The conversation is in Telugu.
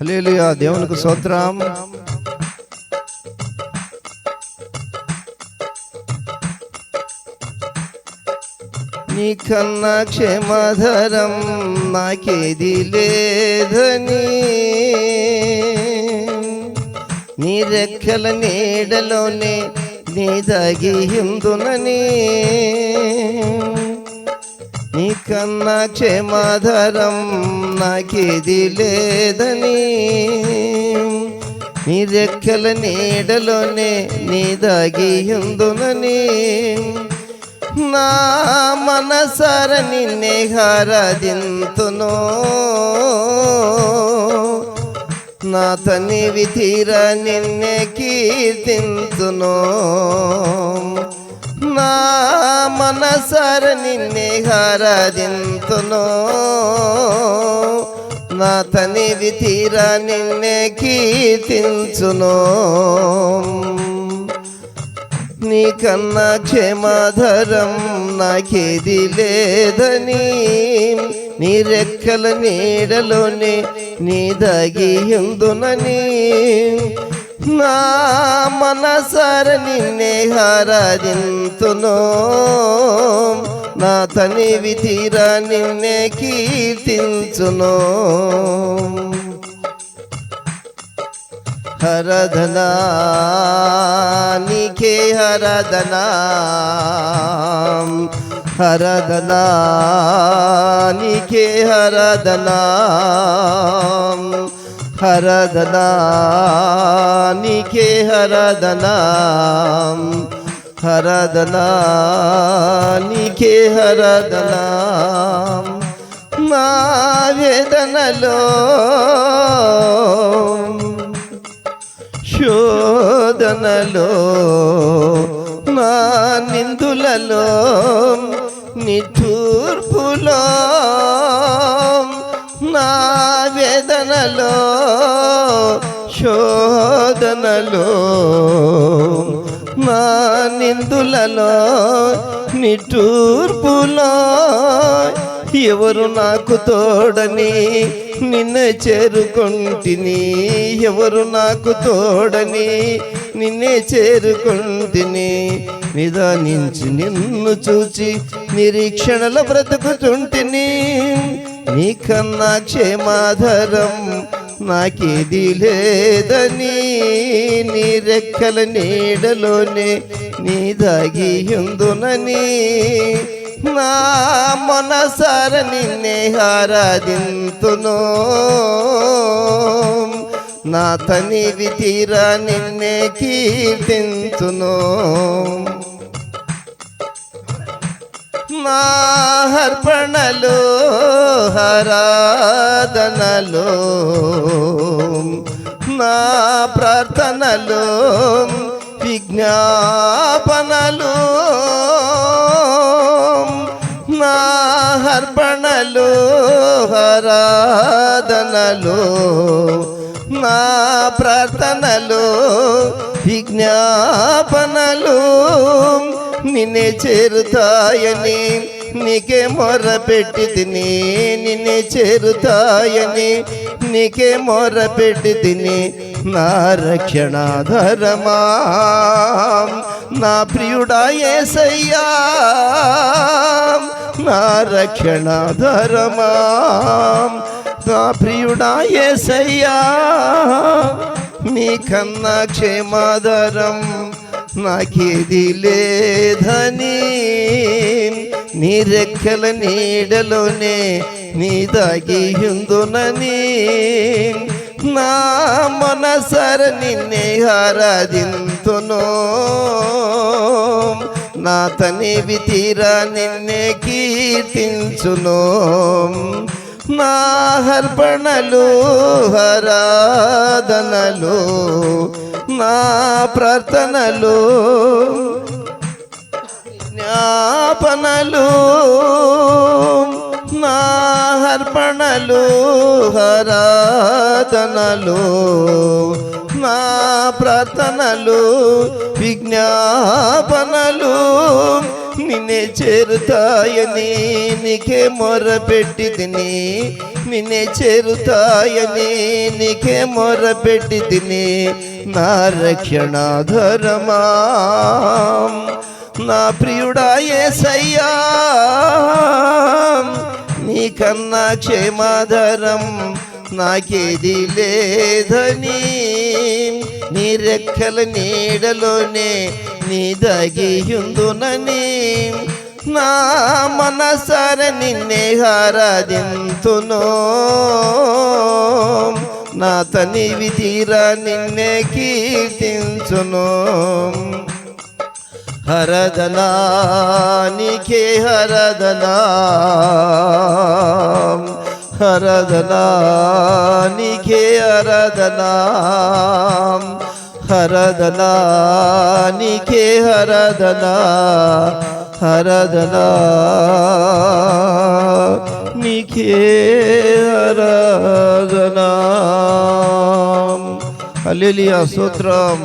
హల్లెలూయా దేవునికి స్తోత్రం. నీకన్నా క్షేమధరం నాకేది లేదని. నీ రెక్కల నీడలోనే నీ దాగి హిందునని కన్న క్షేమాధారం నాకేది లేదని. నీ రెక్కల నీడలోనే నీ దాగి ఉందునని నా మనసార నిన్నే హారాదింతును నా తనివి తీర నిన్నే కీర్తింతును. నా మనసర నిన్నే హారాదింతును. నా తనివి తీర నిన్నే కీర్తించును. నీకన్నా క్షేమాధరం నాకేది లేదని నీ రెక్కల నీడలోనే నీ దాగి ఎందునని నా మనసార నిన్నే హారాజింతును. నా తని తీరా నిన్నే కీర్తించును. హరధనా నీకే హరధనా. హరధనా నీకే హరధనా. హరధనా నీకే హరధనా హరధనా నీకే హరధనా మా వేదనలో శోధనలో నా నిందులలో నిధూర్పులో నా వేదనలో శోధనలో నా నిందులలో నిట్టూర్పులో ఎవరు నాకు తోడని నిన్న చేరుకుంటిని ఎవరు నాకు తోడని నిన్నే చేరుకుంటిని నిదానించి నిన్ను చూచి నిరీక్షణల బ్రతుకుతుంటిని. నీకన్నా క్షేమాధరం నాకేది లేదని నీ రెక్కల నీడలోనే నీ దాగి ఉందునని నా మనసార నిన్నే ఆరాధింతును. నా తనివి తీరా నిన్నే కీర్తింతును. నా హర్పణలో హరాధనలో నా ప్రార్థనలో విజ్ఞాపనలు నా హర్పణలో హరాధనలో నా ప్రార్థనలో విజ్ఞాపనలో. నిన్నే చేరుతాయని నీకే మొర్ర పెట్టి తిని నిన్నే చేరుతాయని నీకే మొర్ర పెట్టి తిని నా రక్షణాధరమా నా ప్రియుడా ఏసయ్యా నా రక్షణాధరమా నా ప్రియుడా ఏసయ్యా నీకన్నా క్షేమాధరం నాకేది లేదని నీ రెక్కల నీడలోనే నీ దాగి ఉందునని నా. మనసర నిన్నే ఆరాధింతును. నా తనివి తీరా నిన్నే కీర్తించును. నా హర్పణలు హరాధనలు నా ప్రార్థనలు జ్ఞాపనలు నా హర్పణలు హరాధనలు నా ప్రార్థనలు విజ్ఞాపనలు నిన్నే చేరుతాయని నీకే మొర పెట్టి తిని నిన్నే చేరుతాయని నీకే మొర పెట్టి తిని నా రక్షణాధరమా. నా ప్రియుడా ఏసయ్యా. నీకన్నా క్షేమాధరం నాకేది లేదని. నీ రెక్కల నీడలోనే నీ దగియుందునని నా మనసార నిన్నే ఆరాధింతును. నా తనివి తీరా నిన్నే కీర్తించును. హరదలా నీకే హరదలా హరదనా నీకే హరదనా హరదలా నీకే హరదలా హరదలా నీకే హరదనా హల్లెలూయా స్తోత్రం